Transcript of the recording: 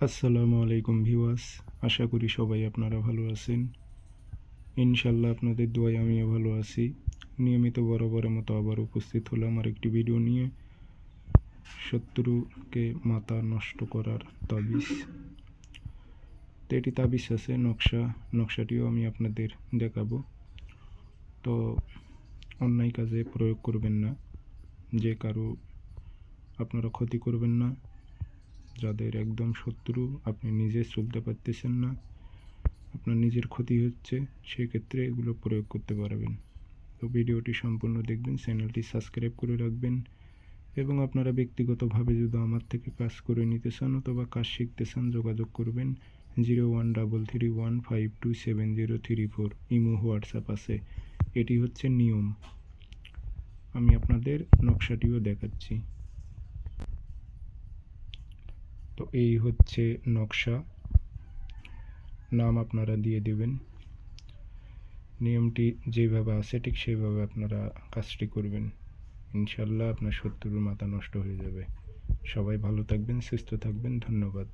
আসসালামু আলাইকুম ভিউয়ার্স, আশা করি সবাই আপনারা ভালো আছেন। ইনশাল্লাহ আপনাদের দোয়ায় আমিও ভালো আছি। নিয়মিত বরাবরের মতো আবার উপস্থিত হলাম আর একটি ভিডিও নিয়ে। শত্রুকে মাথা নষ্ট করার তাবিজ। তো এটি তাবিজ আছে, নকশা। নকশাটিও আমি আপনাদের দেখাবো। তো অন্যায় কাজে প্রয়োগ করবেন না। যে কারও আপনারা ক্ষতি করবেন না। যাদের একদম শত্রু, আপনি নিজে চলতে পারতেছেন না, আপনার নিজের ক্ষতি হচ্ছে, সেক্ষেত্রে এগুলো প্রয়োগ করতে পারবেন। তো ভিডিওটি সম্পূর্ণ দেখবেন, চ্যানেলটি সাবস্ক্রাইব করে রাখবেন এবং আপনারা ব্যক্তিগতভাবে যদি আমার থেকে কাজ করে নিতে চান অথবা কাজ শিখতে চান, যোগাযোগ করবেন zero one double three one five two seven zero three four, imo, WhatsApp আছে। এটি হচ্ছে নিয়ম। আমি আপনাদের নকশাটিও দেখাচ্ছি। তো এই হচ্ছে নকশা। নাম আপনারা দিয়ে দেবেন। নিয়মটি যেভাবে আছে, ঠিক সেইভাবে আপনারা কাজটি করবেন। ইনশাল্লাহ আপনার শত্রুর মাথা নষ্ট হয়ে যাবে। সবাই ভালো থাকবেন, সুস্থ থাকবেন। ধন্যবাদ।